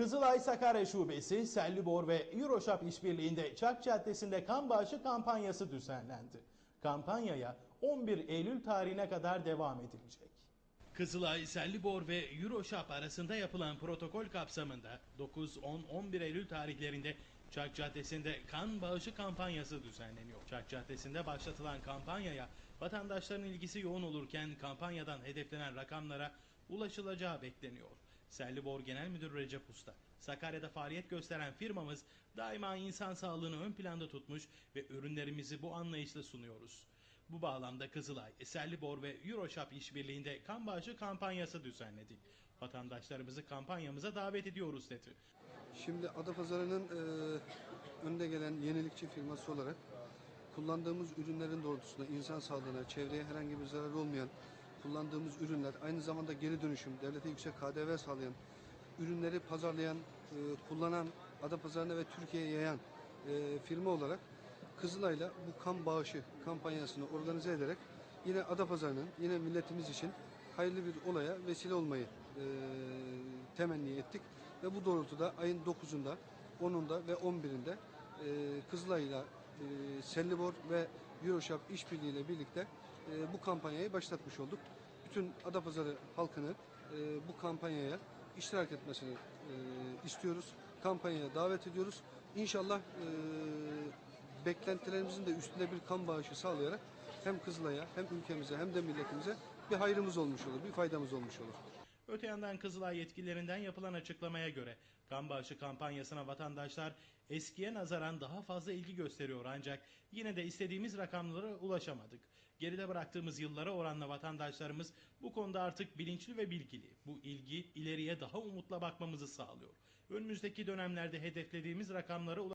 Kızılay Sakarya Şubesi, Sellibor ve Euroshop işbirliğinde Çak Caddesi'nde kan bağışı kampanyası düzenlendi. Kampanyaya 11 Eylül tarihine kadar devam edilecek. Kızılay, Sellibor ve Euroshop arasında yapılan protokol kapsamında 9, 10, 11 Eylül tarihlerinde Çak Caddesi'nde kan bağışı kampanyası düzenleniyor. Çak Caddesi'nde başlatılan kampanyaya vatandaşların ilgisi yoğun olurken kampanyadan hedeflenen rakamlara ulaşılacağı bekleniyor. Sellibor Genel Müdürü Recep Usta, Sakarya'da faaliyet gösteren firmamız daima insan sağlığını ön planda tutmuş ve ürünlerimizi bu anlayışla sunuyoruz. Bu bağlamda Kızılay, Sellibor ve Euroshop işbirliğinde kan bağışı kampanyası düzenledik. Vatandaşlarımızı kampanyamıza davet ediyoruz dedi. Şimdi Adapazarı'nın e, önde gelen yenilikçi firması olarak kullandığımız ürünlerin doğrultusunda insan sağlığına, çevreye herhangi bir zarar olmayan kullandığımız ürünler, aynı zamanda geri dönüşüm, devlete yüksek KDV sağlayan, ürünleri pazarlayan, e, kullanan, Adapazarı'na ve Türkiye'ye yayan e, firma olarak Kızılay'la bu kan bağışı kampanyasını organize ederek yine Adapazarı'nın, yine milletimiz için hayırlı bir olaya vesile olmayı e, temenni ettik. Ve bu doğrultuda ayın 9'unda, 10'unda ve 11'inde e, Kızılay'la e, Sellibor ve Euroshop işbirliğiyle birlikte e, bu kampanyayı başlatmış olduk. Bütün Adapazarı halkını e, bu kampanyaya iştirak etmesini e, istiyoruz. Kampanyaya davet ediyoruz. İnşallah e, beklentilerimizin de üstünde bir kan bağışı sağlayarak hem Kızılay'a hem ülkemize hem de milletimize bir hayrımız olmuş olur, bir faydamız olmuş olur. Öte yandan Kızılay yetkililerinden yapılan açıklamaya göre kan bağışı kampanyasına vatandaşlar eskiye nazaran daha fazla ilgi gösteriyor ancak yine de istediğimiz rakamlara ulaşamadık. Geride bıraktığımız yıllara oranla vatandaşlarımız bu konuda artık bilinçli ve bilgili. Bu ilgi ileriye daha umutla bakmamızı sağlıyor. Önümüzdeki dönemlerde hedeflediğimiz rakamlara